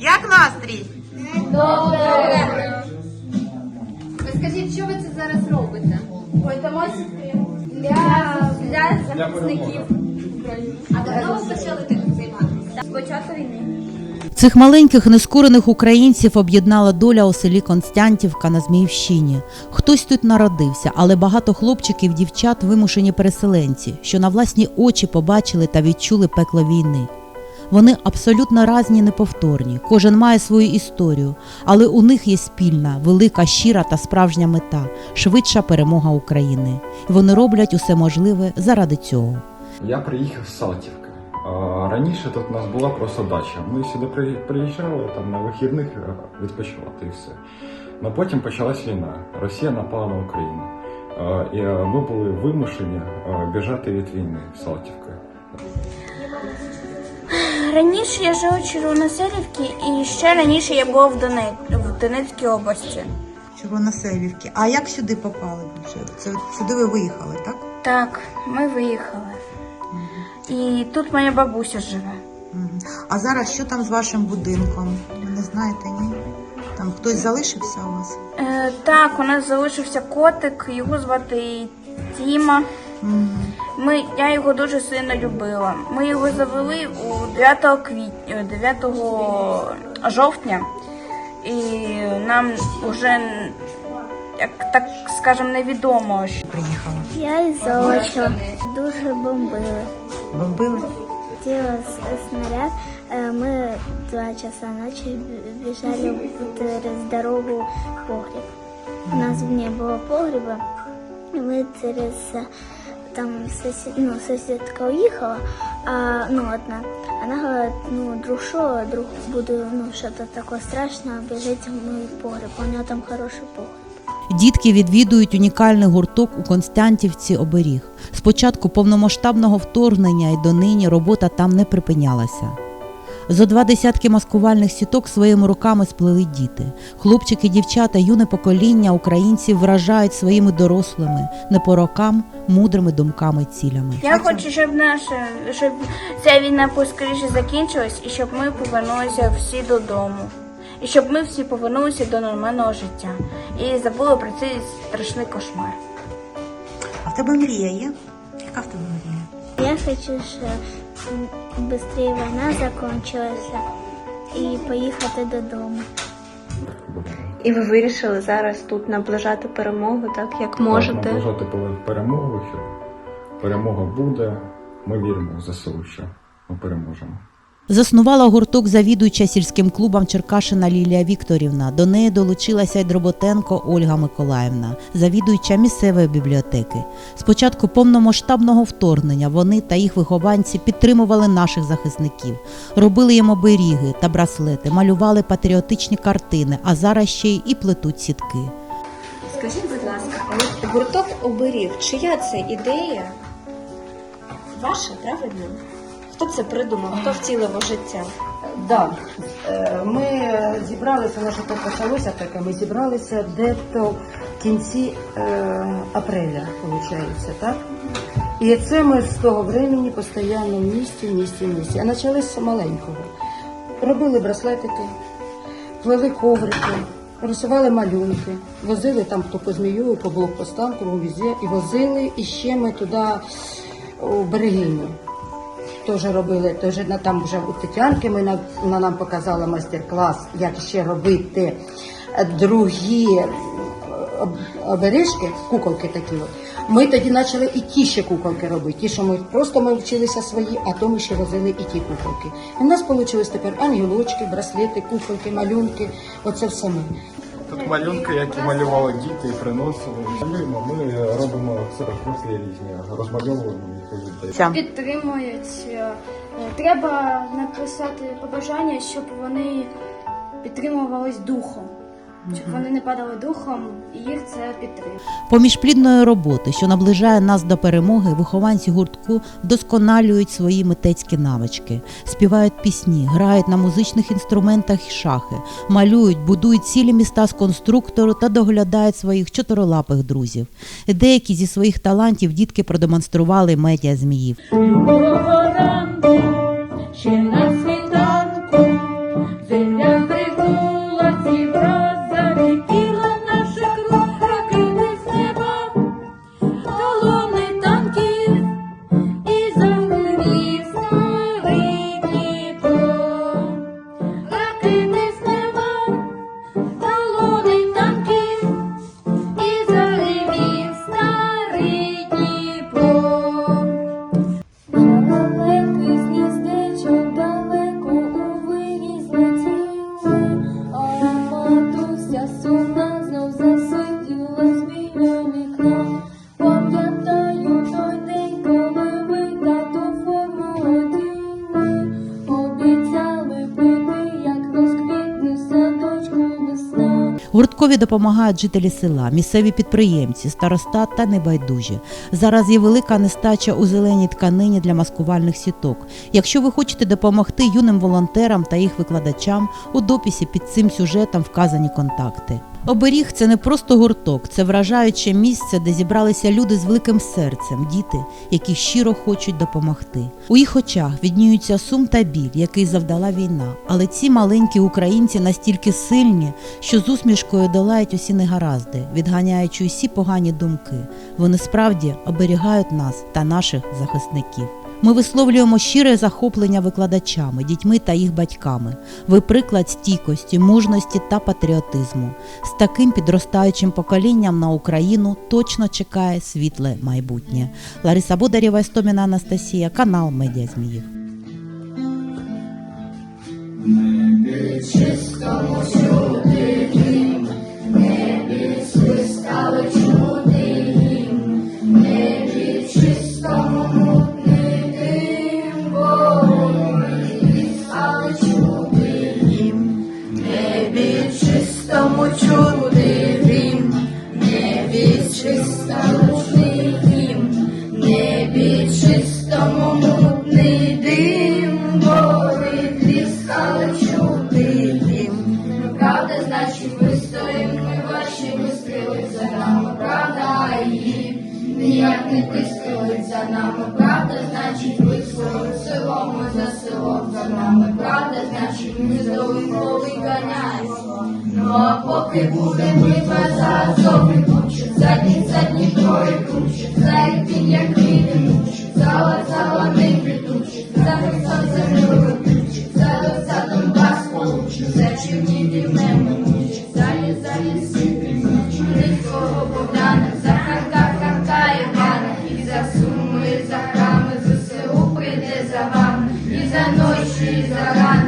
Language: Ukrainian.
Як настрій? Розкажіть, що ви це зараз робите? Сітки для, для захисників. А давно ви почали тим займатися? З початку війни. Цих маленьких нескорених українців об'єднала доля у селі Константівка на Зміївщині. Хтось тут народився, але багато хлопчиків, дівчат вимушені переселенці, що на власні очі побачили та відчули пекло війни. Вони абсолютно разні, неповторні. Кожен має свою історію, але у них є спільна, велика, щира та справжня мета швидша перемога України. І вони роблять усе можливе заради цього. Я приїхав з Салтівки. Раніше тут у нас була просто дача. Ми сюди приїжджали там на вихідних е, відпочивати і все. Но потім почалась війна. Росія напала на Україну. І е, ми були вимушені е, біжати від війни в Салтівку. Раніше я жила у Червоноселівці і ще раніше я була в, Донець, в Донецькій області. Червоноселівки. А як сюди попали? вже? Це сюди ви виїхали, так? Так, ми виїхали. І тут моя бабуся живе. А зараз що там з вашим будинком? Ви не знаєте, ні? Там хтось залишився у вас? Е, так, у нас залишився котик, його звати Тіма. Мгм. Ми, я його дуже сильно любила. Ми його завели у 9 квітня, 9 жовтня, і нам вже, як так скажемо, невідомо, що Приїхала. Я із Золочева. Дуже бомбили. Бомбили? Тіло с- снаряд. Э, Мы два часа ночи б- бежали через дорогу в погреб. У нас не было погреба. И Мы через э, там сосед, ну, соседка уехала, а, ну, одна. Она говорит, ну, друг что, друг буду, ну, что-то такое страшное, бежите в мой погреб, у него там хороший погреб. Дітки відвідують унікальний гурток у Константівці оберіг. Спочатку повномасштабного вторгнення і донині робота там не припинялася. Зо два десятки маскувальних сіток своїми руками сплели діти. Хлопчики, дівчата, юне покоління українців вражають своїми дорослими, не по рокам, мудрими думками цілями. Я хочу, щоб наша, щоб ця війна поскоріше закінчилась і щоб ми повернулися всі додому. І щоб ми всі повернулися до нормального життя. І забули про цей страшний кошмар. А в тебе мрія є? Яка в тебе мрія? Я хочу, щоб швидше війна закінчилася і поїхати додому. І ви вирішили зараз тут наближати перемогу, так як можете. Наближати перемогу, що перемога буде. Ми віримо в ЗСУ, що ми переможемо. Заснувала гурток завідуюча сільським клубом Черкашина Лілія Вікторівна. До неї долучилася й Дроботенко Ольга Миколаївна, завідуюча місцевої бібліотеки. З початку повномасштабного вторгнення вони та їх вихованці підтримували наших захисників, робили їм оберіги та браслети, малювали патріотичні картини, а зараз ще й і плетуть сітки. Скажіть, будь ласка, гурток оберіг, чия це ідея? Ваша, правильно? Хто це придумав? Хто втілив у життя? Да. Е, Ми зібралися, наше то почалося таке, ми зібралися десь в кінці е, апреля, виходить, так? І це ми з того времени постійно в місті, в місті, в місті. А почали з маленького. Робили браслетики, плели коврики, рисували малюнки, возили там хто по змію, по блокпостам, кругом везде, і возили, і ще ми туди у берегиню теж робили, теж на там вже у Тетянки ми вона нам показала майстер-клас, як ще робити е, другі е, обережки, куколки такі. От. Ми тоді почали і ті ще куколки робити. Ті, що ми просто ми вчилися свої, а то ми ще возили і ті куколки. І в нас вийшли тепер ангелочки, браслети, куколки, малюнки. Оце все ми. Тут малюнки, які малювали діти і приносили. Ми робимо ксерокопії різні, розмальовуємо. Підтримують. Е, Треба написати побажання, щоб вони підтримувались духом. Щоб вони не падали духом, і їх це підтримує. Поміж плідної роботи, що наближає нас до перемоги, вихованці гуртку вдосконалюють свої митецькі навички, співають пісні, грають на музичних інструментах і шахи, малюють, будують цілі міста з конструктору та доглядають своїх чотирилапих друзів. Деякі зі своїх талантів дітки продемонстрували медіа зміїв. Ще Військові допомагають жителі села, місцеві підприємці, староста та небайдужі. Зараз є велика нестача у зеленій тканині для маскувальних сіток. Якщо ви хочете допомогти юним волонтерам та їх викладачам, у дописі під цим сюжетом вказані контакти. Оберіг це не просто гурток, це вражаюче місце, де зібралися люди з великим серцем, діти, які щиро хочуть допомогти. У їх очах відніються сум та біль, який завдала війна. Але ці маленькі українці настільки сильні, що з усмішкою долають усі негаразди, відганяючи усі погані думки. Вони справді оберігають нас та наших захисників. Ми висловлюємо щире захоплення викладачами, дітьми та їх батьками. Ви приклад стійкості, мужності та патріотизму. З таким підростаючим поколінням на Україну точно чекає світле майбутнє. Лариса Бодарєва, Істоміна Анастасія, канал Медіа Зміїв. Чистому грім, небі чистому мутний дим, гори тріскали чути дим. Правда, значить, ми стоїмо, ми ваші вистріли за нами, правда, її ніяк не тискали за нами, правда, значить, висловили село, ми за селом за нами, правда, значить, ми здоли повиганяємо. Ну а поки буде битва за Азов і Бучу, за дні, за Дніпро і круче, за Ірпінь, як війни мучить, за Лазала не притучить, за Херсон землю виключить, за Донця Донбас получить, за Чернігів не мучить, за ліс, за ліси примучить, Рицького Богдана, за Харка, Харка Івана, і за Суми, і за храми, ЗСУ прийде за вами, і за ночі, і за рани,